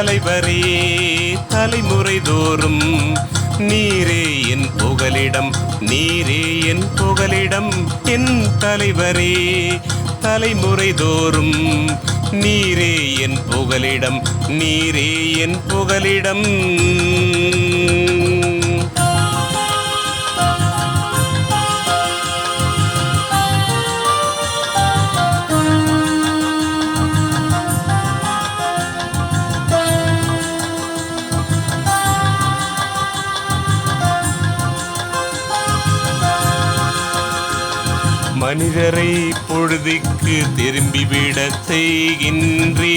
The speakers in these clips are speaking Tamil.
தலைவரே தலைமுறை தோறும் நீரே என் புகலிடம் நீரே என் புகலிடம். என் தலைவரே தலைமுறை தோறும் நீரே என் புகலிடம் நீரே என் புகலிடம். மனிதரை பொழுதுக்கு திரும்பிவிடச் செய்கின்றே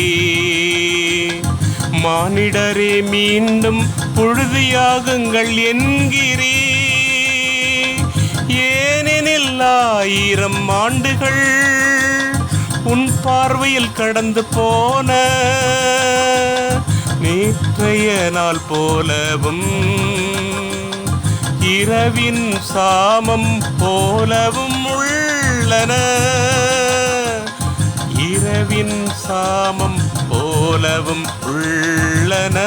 மானிடரே மீண்டும் பொழுதியாகுங்கள் என்கிறே ஏனெனில் ஆயிரம் ஆண்டுகள் உன் பார்வையில் கடந்து போன நேற்றைய நாள் போலவும் இரவின் சாமம் போலவும் உள்ளன இரவின் சாமம் போலவும் உள்ளன.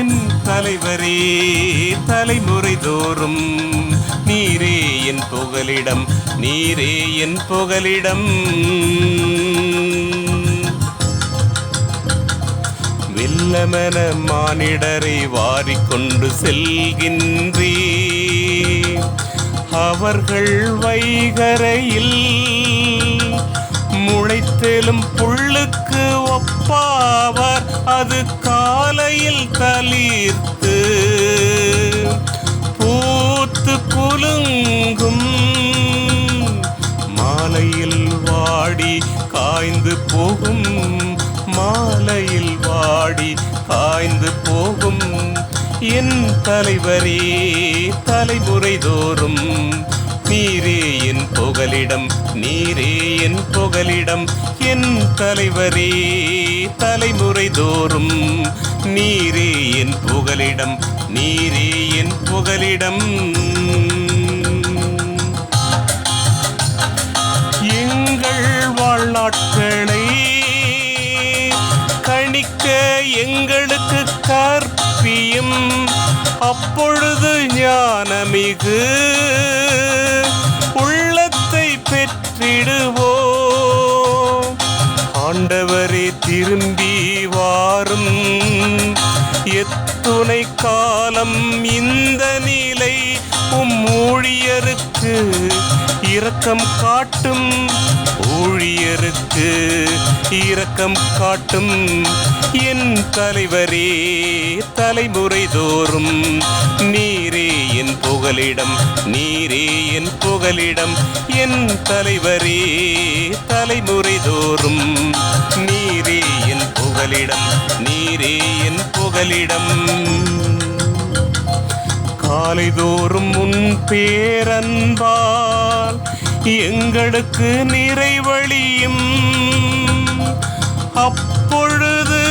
என் தலைவரே தலைமுறை தோறும் நீரே என் புகலிடம் நீரே என் புகலிடம். வெல்லமென மானிடரை வாரிக்கொண்டு செல்கின்றே அவர்கள் வைகரையில் முளைத்தெலும் புள்ளுக்கு ஒப்பாவர். அது காலையில் தளிர்த்து பூத்து குலுங்கும். மாலையில் வாடி காய்ந்து போகும். மாலையில் வாடி காய்ந்து போகும். என் தலைவரே தலைமுறை தோறும். நீரே என் புகலிடம் நீரே என் புகலிடம். என் தலைவரே தலைமுறை தோறும். நீரே என் புகலிடம் நீரே என் புகலிடம். எங்களுக்கு கற்பியும் அப்பொழுது ஞானமிகு. உள்ளத்தை பெற்றிடுவோம். ஆண்டவரே திரும்பி வாரும். எத்துணை காலம் இந்த நிலை உம் ஊழியருக்கு இரக்கம் காட்டும் ஊழியருக்கு இரக்கம் காட்டும் என் தலைவரே தலைமுறை தோறும் நீரே என் புகலிடம் நீரே என் புகலிடம் என் தலைவரே தலைமுறை தோறும் நீரே என் புகலிடம் நீரே என் புகலிடம். காலைதோறும் உன் பேரன்பால் எங்களுக்கு நிறைவழியும். அப்பொழுது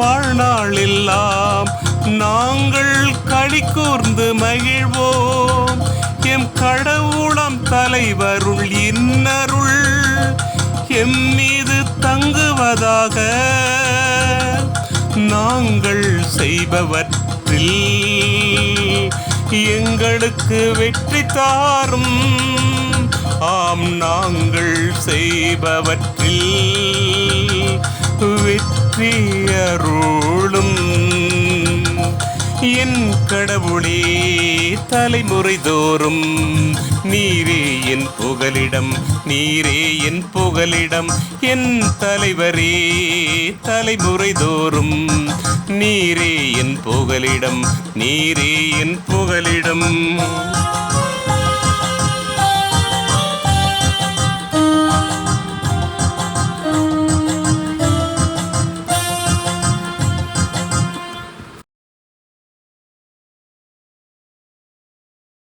வாழ்நாளெல்லாம் நாங்கள் களி கூர்ந்து மகிழ்வோம். எம் கடவுளம் தலைவருள் இன்னருள் எம் மீது தங்குவதாக நாங்கள் செய்பவற்றில் எங்களுக்கு வெற்றி தாரும். ஆம் நாங்கள் செய்பவற்றில் வெற்றி அருளும். என் கடவுளே தலைமுறை தோறும் நீரே என் புகலிடம் நீரே என் புகலிடம். என் தலைவரே தலைமுறை தோறும் நீரே என் புகலிடம் நீரே என் புகலிடம்.